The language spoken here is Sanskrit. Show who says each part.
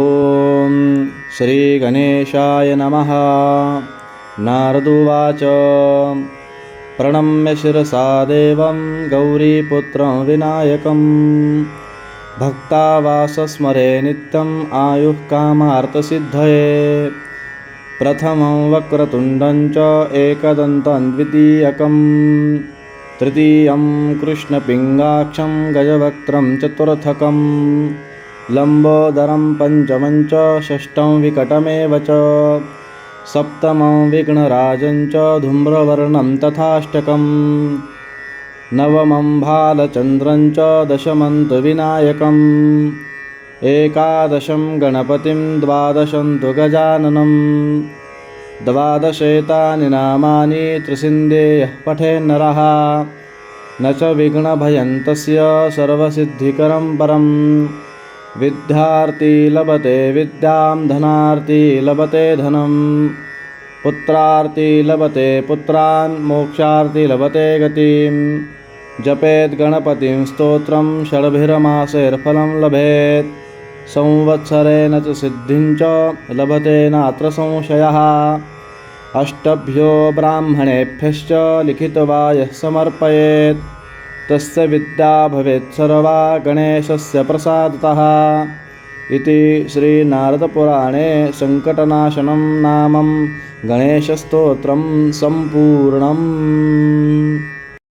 Speaker 1: ॐ श्रीगणेशाय नमः। नारदुवाच। प्रणम्य शिरसा देवं गौरीपुत्रं विनायकं। भक्तावासस्मरे नित्यम् आयुः कामार्थसिद्धये। प्रथमं वक्रतुण्डं च एकदन्तं द्वितीयकं तृतीयं कृष्णपिङ्गाक्षं गजवक्त्रं चतुर्थकम् लम्बोदरं पञ्चमं च षष्ठं विकटमेव च। सप्तमं विघ्नराजं च धूम्रवर्णं तथाष्टकम्। नवमं भालचन्द्रं च दशमं तु विनायकम् एकादशं गणपतिं द्वादशं तु गजाननं द्वादशेतानि नामानि त्रिसिन्धेयः पठेन्नरः। न च विघ्नभयं तस्य सर्वसिद्धिकरं परम् विद्यार्थी लभते विद्यां धनार्थी लभते धनं। पुत्रार्थी लभते पुत्रान्, मोक्षार्थी लभते गतिं जपेत् गणपतिं स्तोत्रं, षड्भिरमासेर्फलं लभेत्। संवत्सरेण च सिद्धिं च, लभते नात्र संशयः। अष्टभ्यो ब्राह्मणेभ्यश्च लिखित्वा यः समर्पयेत्। तस्य विद्या भवेत् सर्वा गणेशस्य प्रसादतः इति श्रीनारदपुराणे सङ्कटनाशनं नामं गणेशस्तोत्रं सम्पूर्णम्